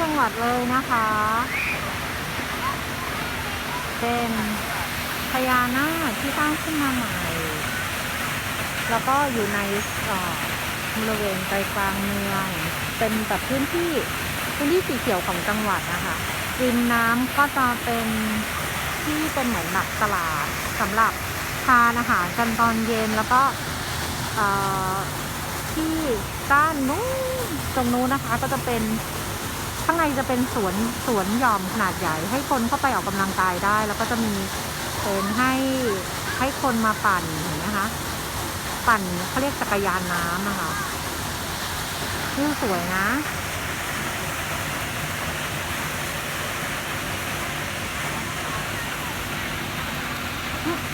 จังหวัดเลยนะคะ เป็นพญานาคที่สร้างขึ้นมาใหม่ แล้วก็อยู่ในบริเวณใจกลางเมืองเป็นแบบพื้นที่พื้นที่สีเขียวของจังหวัดนะคะริมน้ำก็จะเป็นที่เป็นเหมือนแบบตลาดสำหรับทานอาหารกันตอนเย็นแล้วก็ที่ด้านนู้นตรงนู้นนะคะก็จะเป็น ข้างในจะเป็นสวนสวนหย่อมขนาดใหญ่ ให้คนเข้าไปออกกำลังกายได้ แล้วก็จะมีเป็นให้ให้คนมาปั่นเห็นไหมคะปั่นเขาเรียกจักรยานน้ำนะคะวิวสวยนะ อ